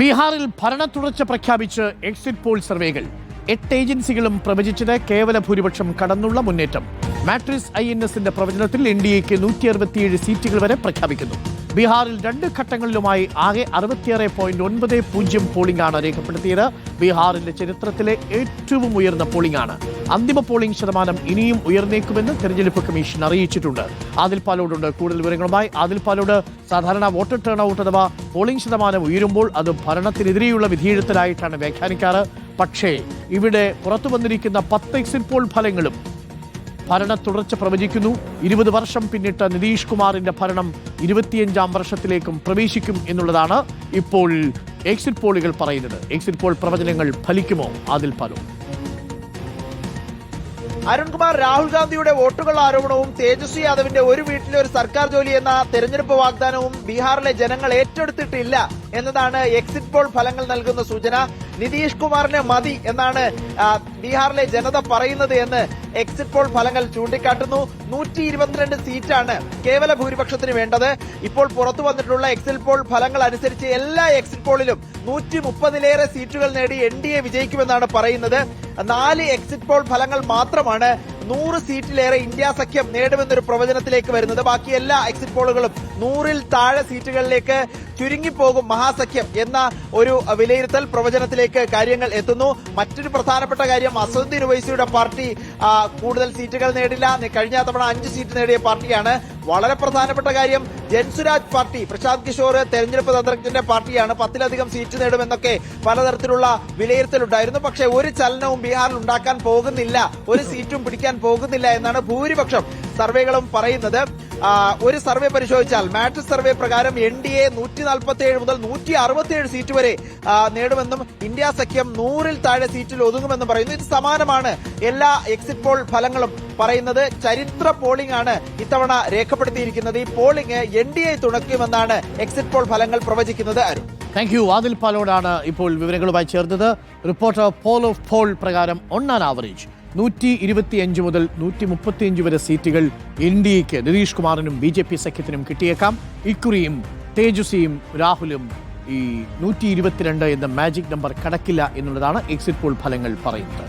ബീഹാറിൽ ഭരണ തുടർച്ച പ്രഖ്യാപിച്ച് എക്സിറ്റ് പോൾ സർവേകൾ എട്ട് ഏജൻസികളും പ്രവചിച്ചത് കേവല ഭൂരിപക്ഷം കടന്നുള്ള മുന്നേറ്റം. മാട്രിസ് ഐ എൻ എസിന്റെ പ്രവചനത്തിൽ എൻ ഡി എക്ക് നൂറ്റി അറുപത്തിയേഴ് സീറ്റുകൾ വരെ പ്രഖ്യാപിക്കുന്നു. ബീഹാറിൽ രണ്ട് ഘട്ടങ്ങളിലുമായി ആകെ അറുപത്തിയാറ് പോയിന്റ് ഒൻപത് പൂജ്യം പോളിംഗ് ആണ് രേഖപ്പെടുത്തിയത്. ബീഹാറിന്റെ ചരിത്രത്തിലെ ഏറ്റവും ഉയർന്ന പോളിംഗ് ആണ് അന്തിമ പോളിംഗ് ശതമാനം ഇനിയും ഉയർന്നേക്കുമെന്ന് തെരഞ്ഞെടുപ്പ് കമ്മീഷൻ അറിയിച്ചിട്ടുണ്ട്. ആദിൽ പാലോടുണ്ട് കൂടുതൽ വിവരങ്ങളുമായി. ആദിൽ പാലോട് സാധാരണ വോട്ടർ ടേൺ ഔട്ട് അഥവാ പോളിംഗ് ശതമാനം ഉയരുമ്പോൾ അത് ഭരണത്തിനെതിരെയുള്ള വിധിയെഴുത്തലായിട്ടാണ് വ്യാഖ്യാനിക്കാറ്. പക്ഷേ ഇവിടെ പുറത്തു വന്നിരിക്കുന്ന പത്ത് എക്സിറ്റ് പോൾ ഫലങ്ങളും ഭരണ തുടർച്ച പ്രവചിക്കുന്നു. ഇരുപത് വർഷം പിന്നിട്ട നിതീഷ് കുമാറിന്റെ ഭരണം ഇരുപത്തിയഞ്ചാം വർഷത്തിലേക്കും പ്രവേശിക്കും എന്നുള്ളതാണ് ഇപ്പോൾ എക്സിറ്റ് പോളുകൾ പറയുന്നത്. എക്സിറ്റ് പോൾ പ്രവചനങ്ങൾ ഫലിക്കുമോ? അതിൽ പലോ അരുൺകുമാർ രാഹുൽ ഗാന്ധിയുടെ വോട്ടുകൾ ആരോപണവും തേജസ്വി യാദവിന്റെ ഒരു വീട്ടിലെ ഒരു സർക്കാർ ജോലി എന്ന തെരഞ്ഞെടുപ്പ് വാഗ്ദാനവും ബീഹാറിലെ ജനങ്ങൾ ഏറ്റെടുത്തിട്ടില്ല. എന്നതാണ് എക്സിറ്റ് പോൾ ഫലങ്ങൾ നൽകുന്ന സൂചന. നിതീഷ് കുമാറിന് മതി എന്നാണ് ബീഹാറിലെ ജനത പറയുന്നത് എന്ന് എക്സിറ്റ് പോൾ ഫലങ്ങൾ ചൂണ്ടിക്കാട്ടുന്നു. നൂറ്റി ഇരുപത്തിരണ്ട് സീറ്റാണ് കേവല ഭൂരിപക്ഷത്തിന് വേണ്ടത്. ഇപ്പോൾ പുറത്തു വന്നിട്ടുള്ള എക്സിറ്റ് പോൾ ഫലങ്ങൾ അനുസരിച്ച് എല്ലാ എക്സിറ്റ് പോളിലും നൂറ്റി മുപ്പതിലേറെ സീറ്റുകൾ നേടി എൻ ഡി എ വിജയിക്കുമെന്നാണ് പറയുന്നത്. നാല് എക്സിറ്റ് പോൾ ഫലങ്ങൾ മാത്രമാണ് നൂറ് സീറ്റിലേറെ ഇന്ത്യ സഖ്യം നേടുമെന്നൊരു പ്രവചനത്തിലേക്ക് വരുന്നത്. ബാക്കി എല്ലാ എക്സിറ്റ് പോളുകളും നൂറിൽ താഴെ സീറ്റുകളിലേക്ക് ചുരുങ്ങിപ്പോകും മഹാസഖ്യം എന്ന ഒരു വിലയിരുത്തൽ പ്രവചനത്തിലേക്ക് കാര്യങ്ങൾ എത്തുന്നു. മറ്റൊരു പ്രധാനപ്പെട്ട കാര്യം അസദുദ്ദീൻ ഉവൈസിയുടെ പാർട്ടി കൂടുതൽ സീറ്റുകൾ നേടില്ല. കഴിഞ്ഞ തവണ അഞ്ച് സീറ്റ് നേടിയ പാർട്ടിയാണ്. വളരെ പ്രധാനപ്പെട്ട കാര്യം ജൻസുരാജ് പാർട്ടി പ്രശാന്ത് കിഷോർ തെരഞ്ഞെടുപ്പ് തന്ത്രജ്ഞന്റെ പാർട്ടിയാണ് പത്തിലധികം സീറ്റ് നേടുമെന്നൊക്കെ പലതരത്തിലുള്ള വിലയിരുത്തലുണ്ടായിരുന്നു. പക്ഷേ ഒരു ചലനവും ബീഹാറിൽ ഉണ്ടാക്കാൻ പോകുന്നില്ല ഒരു സീറ്റും പിടിക്കാൻ പോകുന്നില്ല എന്നാണ് ഭൂരിപക്ഷം സർവേകളും പറയുന്നത്. ഒരു സർവേ പരിശോധിച്ചാൽ മാട്രിക് സർവേ പ്രകാരം എൻ ഡി എ നൂറ്റി നാൽപ്പത്തി ഏഴ് മുതൽ നൂറ്റി അറുപത്തിയേഴ് സീറ്റ് വരെ നേടുമെന്നും ഇന്ത്യ സഖ്യം നൂറിൽ താഴെ സീറ്റിൽ ഒതുങ്ങുമെന്നും പറയുന്നു. ഇത് സമാനമാണ് എല്ലാ എക്സിറ്റ് പോൾ ഫലങ്ങളും പറയുന്നത്. ചരിത്ര പോളിംഗ് ആണ് ഇത്തവണ രേഖപ്പെടുത്തിയിരിക്കുന്നത്. ഈ പോളിംഗ് എൻ ഡി എ തുണയ്ക്കുമെന്നാണ് എക്സിറ്റ് പോൾ ഫലങ്ങൾ പ്രവചിക്കുന്നത് അരുൺ താങ്ക് യു വാതിൽ പാലോടാണ് ഇപ്പോൾ വിവരങ്ങളുമായി ചേർന്നത്. റിപ്പോർട്ടർ പോൾ ഓഫ് പോൾ പ്രകാരം ഒന്നാൻ ആവറേജ് നൂറ്റി ഇരുപത്തിയഞ്ച് മുതൽ നൂറ്റി മുപ്പത്തിയഞ്ച് വരെ സീറ്റുകൾ എൻ ഡി എക്ക് നിതീഷ് കുമാറിനും ബി ജെ പി സഖ്യത്തിനും കിട്ടിയേക്കാം. ഇക്കുറിയും തേജസ്വിയും രാഹുലും ഈ നൂറ്റി ഇരുപത്തിരണ്ട് എന്ന മാജിക് നമ്പർ കടക്കില്ല എന്നുള്ളതാണ് എക്സിറ്റ് പോൾ ഫലങ്ങൾ പറയുന്നത്.